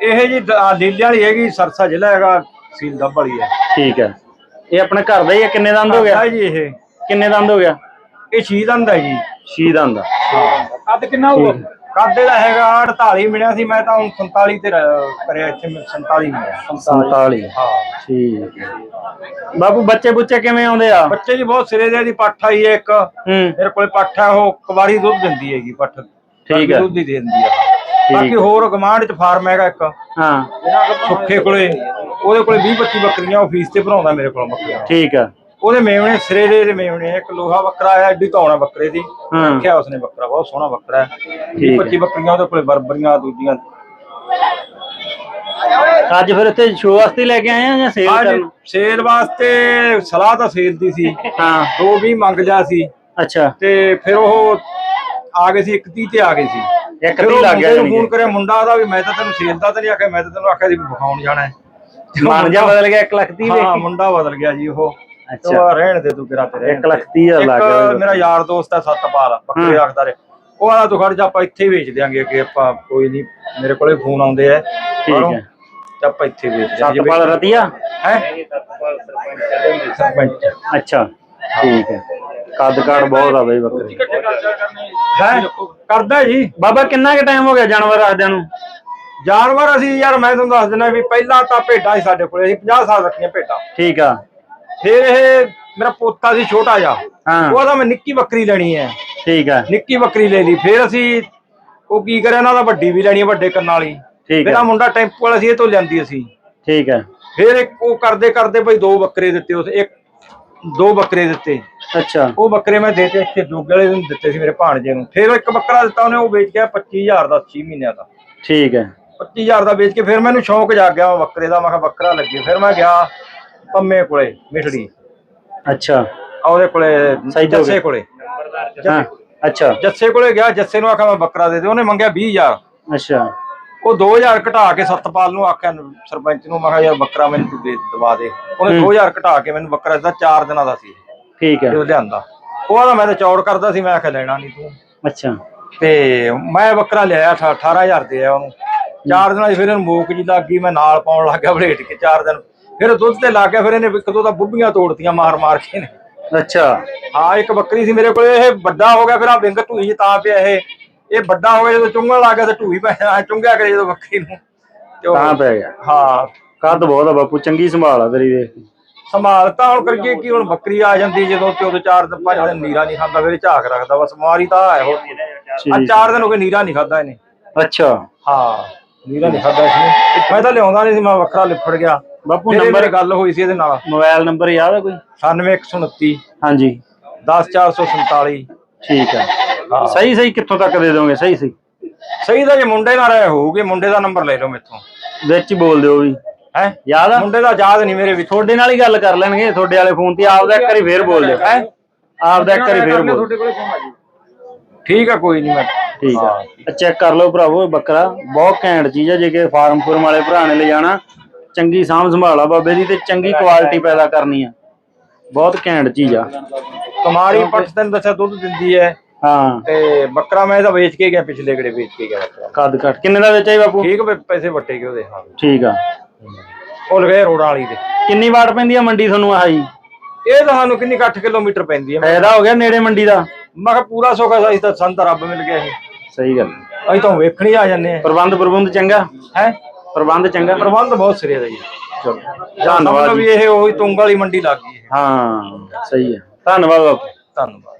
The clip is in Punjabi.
ਇਹ ਜੀ ਦ- ਲੀਲੇ ਵਾਲੀ ਹੈਗੀ ਸਰਸਾ ਜ਼ਿਲ੍ਹਾ ਹੈਗਾ ਸੀਲ ਦੱਬ ਵਾਲੀ ਹੈ। ਠੀਕ ਹੈ। ਇਹ ਆਪਣੇ ਘਰ ਦਾ ਹੀ ਹੈ ਕਿੰਨੇ ਦੰਦ ਹੋ ਗਿਆ ਹੈ ਜੀ ਇਹ। ਕਿੰਨੇ ਦੰਦ ਹੋ ਗਿਆ? ਇਹ ਛੀ ਦੰਦ ਹੈ ਜੀ। ਛੀ ਦੰਦ। ਦਾ ਕੱਦ ਕਿੰਨਾ ਹੋਊਗਾ? ਕੱਦ ਇਹਦਾ ਹੈਗਾ 48 ਮਿਲਿਆ ਸੀ ਮੈਂ ਤਾਂ ਹੁਣ 47 ਤੇ ਰ- ਕਰਿਆ ਇੱਥੇ ਮੈਂ 47 ਮਿਲਿਆ। 47 ਹਾਂ। ਠੀਕ ਹੈ। ਬਾਪੂ ਬੱਚੇ ਬੁੱਚੇ ਕਿਵੇਂ ਆਉਂਦੇ ਆ? ਬੱਚੇ ਜੀ ਬਹੁਤ ਸਿਰੇ ਦੇ ਦੀ ਪੱਠ ਆਈ ਹੈ ਇੱਕ। ਹੂੰ। ਮੇਰੇ ਕੋਲੇ ਪੱਠ ਹੈ ਉਹ ਕੁਵਾਰੀ ਦੁੱਧ ਦਿੰਦੀ ਹੈਗੀ ਪੱਠ। ਠੀਕ ਹੈ। ਦੁੱਧ ਹੀ ਦੇ ਦਿੰਦੀ ਹੈ ਬਾਕੀ ਹੋਰ ਗਮਾਂਡ ਚ ਫਾਰਮ ਹੈਗਾ ਇੱਕ। ਹਾਂ। ਸੁੱਖੇ ਕੋਲੇ ਉਹਦੇ ਕੋਲੇ 20 25 ਬੱਕਰੀਆਂ ਉਹ ਫੀਸ ਤੇ ਭਰਾਉਂਦਾ ਮੇਰੇ ਕੋਲ ਬੱਕਰੀਆਂ। ਠੀਕ ਹੈ ਉਹਦੇ ਮੇਵਣੇ ਸਿਰੇ ਦੇ ਦੇ ਮੇਵਣੇ ਇੱਕ ਲੋਹਾ ਬੱਕਰਾ ਹੈ ਐਡੀ ਧੌਣਾ ਬੱਕਰੇ ਦੀ। ਰੱਖਿਆ ਉਸਨੇ ਬੱਕਰਾ ਬਹੁਤ ਸੋਹਣਾ ਬੱਕਰਾ ਹੈ ਠੀਕ 25 ਬੱਕਰੀਆਂ ਉਹਦੇ ਕੋਲੇ ਬਰਬਰੀਆਂ ਦੂਜੀਆਂ। ਅੱਜ ਫਿਰ ਇੱਥੇ ਸ਼ੋਅ ਵਾਸਤੇ ਲੈ ਕੇ ਆਏ ਆ ਜਾਂ ਸੇਲ ਕਰਨ? ਸੇਲ ਵਾਸਤੇ ਸਲਾਹ ਤਾਂ ਸੇਲ ਦੀ ਸੀ। ਹਾਂ। ਦੋ ਵੀ ਮੰਗ ਲਿਆ ਸੀ। ਅੱਛਾ। ਤੇ ਫਿਰ ਉਹ ਆ ਗਏ ਸੀ 31 ਤੇ ਆ ਗਏ ਸੀ। ਇੱਕ ਉਹ ਲੱਗ ਗਿਆ ਮੁੰਡੇ ਨੂੰ ਜਾਣੀ ਫੋਨ। ਕਰਿਆ ਮੁੰਡਾ ਦਾ ਵੀ ਮੈਂ ਤਾਂ ਤੈਨੂੰ ਸੇਲ ਦਾ ਤਾਂ ਨਹੀਂ ਆਖਿਆ ਮੈਂ ਤਾਂ ਤੈਨੂੰ ਆਖਿਆ ਸੀ ਵਿਖਾਉਣ ਜਾਣਾ ਹੈ। ਮਨ ਜਾ ਬਦਲ ਗਿਆ 1 ਲੱਖ 30 ਹਾਂ ਮੁੰਡਾ ਬਦਲ ਗਿਆ ਜੀ ਉਹ। ਅੱਛਾ। ਰਹਿਣ ਦੇ ਤੂੰ ਕਿਰਾ ਤੇ ਰਹਿਣ 1 ਲੱਖ 30 ਹਜ਼ਾਰ ਲੱਗ ਗਿਆ ਮੇਰਾ ਯਾਰ ਦੋਸਤ ਹੈ ਸਤਪਾਲ ਬੱਕਰੇ ਰੱਖਦਾ ਰੇ ਉਹ ਆਲਾ ਤੂੰ ਖੜ ਜਾ ਆਪਾਂ ਇੱਥੇ ਵੇਚ ਦਿਆਂਗੇ ਕਿ ਆਪਾਂ ਕੋਈ ਨਹੀਂ ਮੇਰੇ ਕੋਲੇ ਫੋਨ ਆਉਂਦੇ ਆ। ਠੀਕ ਹੈ। ਤੇ ਆਪਾਂ ਇੱਥੇ ਵੇਚ ਦਿਆਂਗੇ। ਸਤਪਾਲ ਰਤੀਆ? ਹੈ। ਸਰਪੰਚ। ਅੱਛਾ ਠੀਕ ਹੈ। ਕੱਦ ਕਾਠ ਬਹੁਤ ਆ ਬਈ ਬੱਕਰੀ। ਹੈ? ਕਰਦਾ ਜੀ। ਬਾਬਾ ਕਿੰਨਾ ਕੁ ਟਾਈਮ ਹੋ ਗਿਆ ਜਾਨਵਰ ਰੱਖਦਿਆਂ ਨੂੰ? ਜਾਨਵਰ ਅਸੀਂ ਯਾਰ ਮੈਂ ਤੁਹਾਨੂੰ ਦੱਸ ਦਿੰਦਾ ਵੀ ਪਹਿਲਾਂ ਤਾਂ ਭੇਡਾਂ ਸੀ ਸਾਡੇ ਕੋਲੇ ਅਸੀਂ 50 ਸਾਲ ਰੱਖੀਆਂ ਭੇਡਾਂ। ਠੀਕ ਆ। ਫਿਰ ਇਹ ਮੇਰਾ ਪੋਤਾ ਸੀ ਛੋਟਾ ਜਿਹਾ ਹਾਂ। ਉਹਦਾ ਮੈਂ ਨਿੱਕੀ ਬੱਕਰੀ ਲੈਣੀ ਹੈ। ਠੀਕ ਆ। ਨਿੱਕੀ ਬੱਕਰੀ ਲੈ ਲਈ। ਫਿਰ ਅਸੀਂ ਉਹ ਕੀ ਕਰਿਆ ਇਹਨਾਂ ਦਾ ਵੱਡੀ ਵੀ ਲੈਣੀ ਹੈ ਵੱਡੇ ਕੰਨਾਂ ਵਾਲੀ। ਠੀਕ ਆ। ਮੁੰਡਾ ਟੈਂਪੂ ਵਾਲਾ ਸੀ ਇਹ ਤੋਂ ਲਿਆਂਦੀ ਅਸੀਂ। ਠੀਕ ਆ। ਫਿਰ ਇੱਕ ਉਹ ਕਰਦੇ ਕਰਦੇ ਬਈ ਦੋ ਬੱਕਰੇ ਦਿੱਤੇ ਉਸ ਇੱਕ ਦੋ ਬੱਕਰੇ ਦਿੱਤੇ। ਅੱਛਾ। ਉਹ ਬੱਕਰੇ ਮੈਂ ਦੇਤੇ ਇੱਥੇ ਜੋਗੇ ਵਾਲੇ ਨੂੰ ਦਿੱਤੇ ਸੀ ਮੇਰੇ ਭਾਣਜੇ ਨੂੰ। ਫਿਰ ਇੱਕ ਬੱਕਰਾ ਦਿੱਤਾ ਉਹਨੇ ਉਹ ਵੇਚ ਗਿਆ 25000 ਦਾ 6 ਮਹੀਨਿਆਂ ਦਾ। ਠੀਕ ਹੈ। 25000 ਦਾ ਵੇਚ ਕੇ ਫਿਰ ਮੈਨੂੰ ਸ਼ੌਂਕ ਜਾਗ ਗਿਆ ਉਹ ਬੱਕਰੇ ਦਾ। ਮੈਂ ਕਿਹਾ ਬੱਕਰਾ ਲੱਗੇ। ਫਿਰ ਮੈਂ ਗਿਆ ਪੰਮੇ ਕੋਲੇ ਮਿਠੜੀ ਅੱਛਾ। ਉਹਦੇ ਕੋਲੇ ਜੱਸੇ। ਕੋਲੇ। ਹਾਂ ਅੱਛਾ। ਜੱਸੇ ਕੋਲੇ ਗਿਆ ਜੱਸੇ ਨੂੰ ਆਖਿਆ ਮੈਂ ਬੱਕਰਾ ਦੇ ਦੇ। ਉਹਨੇ ਮੰਗਿਆ 20000 ਅੱਛਾ। ਉਹ 2000 ਘਟਾ ਕੇ ਸਤਪਾਲ ਨੂੰ ਆਖਿਆ ਸਰਪੰਚ ਨੂੰ ਮੈਂ ਕਿਹਾ ਯਾਰ ਬੱਕਰਾ ਮੈਨੂੰ ਤੂੰ ਦੇ ਦਵਾ ਦੇ। ਉਹਨੇ 2000 ਘਟਾ ਕੇ ਮੈਨੂੰ ਬੱਕਰਾ ਦਿੱਤਾ 4 ਦਿਨਾਂ ਦਾ ਸੀ। ਠੀਕ ਹੈ। ਉਹ ਲਿਆਂਦਾ ਉਹ ਆਦਾ ਮੈਂ ਤਾਂ ਚੌੜ ਕਰਦਾ ਸੀ ਮੈਂ ਆਖਿਆ ਲੈਣਾ ਨਹੀਂ ਤੂੰ। ਅੱਛਾ। ਤੇ ਮੈਂ ਬੱਕਰਾ ਲਿਆਇਆ 18000 ਦੇ ਆ ਉਹਨੂੰ। ਚਾਰ ਦਿਨਾਂ 'ਚ ਫਿਰ ਇਹਨੂੰ ਮੋਕ ਜੀ ਲੱਗ ਮੈਂ ਨਾਲ ਪਾਉਣ ਲੱਗ ਗਿਆ ਬਲੇਟ ਕੇ ਚਾਰ ਦਿਨ। ਫਿਰ ਦੁੱਧ ਤੇ ਲੱਗ ਗਿਆ ਫਿਰ ਇਹਨੇ ਇੱਕ ਦੋ ਤਾਂ ਬੁੱਬੀਆਂ ਤੋੜਤੀਆਂ ਮਾਰ ਮਾਰ ਕੇ ਨੇ ਅੱਛਾ। ਹਾਂ ਇੱਕ ਬੱਕਰੀ ਸੀ ਮੇਰੇ ਕੋਲੇ ਇਹ ਵੱਡਾ ਹੋ ਗਿਆ ਫਿਰ ਆ ਵਿੰਗ 'ਚ ਤਾਂ ਪਿਆ ਇਹ। ਇਹ ਵੱਡਾ ਹੋ ਗਿਆ ਜਦੋਂ ਚੁੰਗਣ ਲੱਗ ਗਿਆ ਤੇ ਢੂਈ ਪੈ ਜਾਣਾ ਚੁੰਗਿਆ ਕਰੇ ਜਦੋਂ ਬੱਕਰੀ ਨੂੰ। ਤੇ ਉਹ- ਤਾਂ ਪੈ ਗਿਆ। ਹਾਂ। ਕੱਦ ਬਹੁਤ ਆ ਬਾਪੂ ਚੰਗੀ ਸੰਭਾਲ ਆ ਤੇਰੀ ਕੇ। ਸੰਭਾਲ ਤਾਂ ਹੁਣ ਕਰੀਏ ਕਿ ਹੁਣ ਬੱਕਰੀ ਆ ਜਾਂਦੀ ਜਦੋਂ ਤੇ ਉਦੋਂ ਚਾਰ ਦਿਨ ਪੰਜ ਦਿਨ ਨੀਰਾ ਨਹੀਂ ਖਾਂਦਾ ਫਿਰ ਇਹ ਝਾਕ ਰੱਖਦਾ ਬਸ ਬਿਮਾਰੀ ਤਾਂ ਹੈ ਹੋਰ ਆ। ਠੀਕ। ਚਾਰ ਦਿਨ ਹੋ ਗਏ ਨੀਰਾ ਨਹੀਂ ਖਾਦਾ ਇਹਨੇ। ਅੱਛਾ। ਹਾਂ ਨੀਰਾ ਨਹੀਂ ਖਾਦਾ ਇਸਨੇ ਮੈਂ ਤਾਂ ਲਿਆਉਂਦਾ ਨਹੀਂ ਸੀ ਮੈਂ ਵੱਖਰਾ ਲਿਫੜ ਗਿਆ। ਬਾਪੂ ਨੰਬਰ ਮੇਰੇ ਗੱਲ ਹੋਈ ਸੀ ਇਹਦੇ ਨਾਲ। ਮੋਬਾਈਲ ਨੰਬਰ ਯਾਦ ਆ ਕੋਈ? 98129 ਹਾਂਜੀ। 10447 ਠੀਕ ਹਾਂ। ਸਹੀ ਸਹੀ ਕਿੱਥੋਂ ਤੱਕ ਦੇ ਦੋਗੇ? ਸਹੀ ਸਹੀ। ਸਹੀ ਤਾਂ ਜੇ ਮੁੰਡੇ ਨਾਲ ਰਹੇ ਹੋਊਗੇ ਮੁੰਡੇ ਦਾ ਨੰਬਰ ਲੈ ਲਓ ਮੇਥੋਂ। ਵਿੱਚ ਹੀ ਬੋਲ ਦਿਓ ਵੀ। ਹੈ? ਯਾਦ ਆ? ਮੁੰਡੇ ਦਾ ਯਾਦ ਨਹੀਂ ਮੇਰੇ ਵਿੱਚ। ਤੁਹਾਡੇ ਨਾਲ ਹੀ ਗੱਲ ਕਰ ਲੈਣਗੇ ਤੁਹਾਡੇ ਵਾਲੇ ਫੋਨ ਤੇ। ਆਪਦਾ ਇੱਕ ਵਾਰੀ ਫੇਰ ਬੋਲ ਦਿਓ। ਹੈ? ਆਪਦਾ ਇੱਕ ਵਾਰੀ ਫੇਰ ਬੋਲ ਠੀਕ ਆ ਕੋਈ ਨਹੀਂ ਮੈਂ। ਠੀਕ। ਆ। ਚੈੱਕ ਕਰ ਲਓ ਭਰਾਵੋ ਬੱਕਰਾ ਬਹੁਤ ਘੈਂਟ ਚੀਜ਼ ਆ ਜੇ ਕਿ ਫਾਰਮ ਫੁਰਮ ਵਾਲੇ ਭਰਾ ਨੇ ਲੈ ਜਾਣਾ ਚੰਗੀ ਸਾਂਭ ਸੰਭਾਲਾ ਬਾਬੇ ਦੀ ਤੇ ਚੰਗੀ ਕੁਆਲਿਟੀ ਪੈਦਾ ਕਰਨੀ ਆ। ਬਹੁਤ ਘੈਂਟ ਚੀਜ਼ ਆ। ਕੁਮਾਰੀ ਪੱਟ ਤੈਨੂੰ ਦੱਸਿਆ ਦੁੱਧ ਦਿੰਦੀ ਹੈ ਹਾਂ। ਤੇ ਬੱਕਰਾ ਮੈਂ ਤਾਂ ਵੇਚ ਕੇ ਗਿਆ ਪਿਛਲੇ ਗੜੇ ਵੇਚ ਕੇ ਗਿਆ ਬੱਕਰਾ। ਕੱਦ ਕੱਟ। ਕਿੰਨੇ ਦਾ ਵੇਚਿਆ ਜੀ ਬਾਪੂ? ਠੀਕ ਵੇ ਪੈਸੇ ਵੱਟੇ ਗਏ ਉਹਦੇ ਹਾਂ। ਠੀਕ ਆ। ਉਹ ਲਗੇ ਰੋੜਾਂ ਵਾਲੀ ਦੇ। ਕਿੰਨੀ ਵਾਟ ਪੈਂਦੀ ਆ ਮੰਡੀ ਤੁਹਾਨੂੰ ਆਹ ਜੀ? ਇਹ ਤਾਂ ਸਾਨੂੰ ਕਿੰਨੀ ਕੁ 8 ਕਿਲੋਮੀਟਰ ਪੈਂਦੀ ਹੈ ਫਾਇਦਾ ਹੋ ਗਿਆ ਨੇੜੇ ਮੰਡੀ ਦਾ? ਮੈਂ ਕਿਹਾ ਪੂਰਾ ਸੋਖਾ ਸਾਈ ਤਾਂ ਸੰਤ ਰੱਬ ਮਿਲ ਗਿਆ ਇਹ। ਸਹੀ ਗੱਲ। ਅਸੀਂ ਤਾਂ ਵੇਖਣੀ ਆ ਜਾਂਦੇ ਆ। ਪ੍ਰਬੰਧ ਪ੍ਰਬੰਧ ਚੰਗਾ? ਹੈ? ਪ੍ਰਬੰਧ ਚੰਗਾ? ਪ੍ਰਬੰਧ ਬਹੁਤ ਸਿਰੇ ਦਾ ਜੀ। ਚਲੋ। ਧੰਨਵਾਦ ਧੰਨਵਾਦ ਵੀ ਇਹ ਉਹੀ ਤੁੰਗ ਵਾਲੀ ਮੰਡੀ ਲੱਗ ਗਈ ਇਹ। ਹਾਂ ਸਹੀ ਹੈ ਧੰਨਵਾਦ ਬਾਪੂ। ਧੰਨਵਾਦ।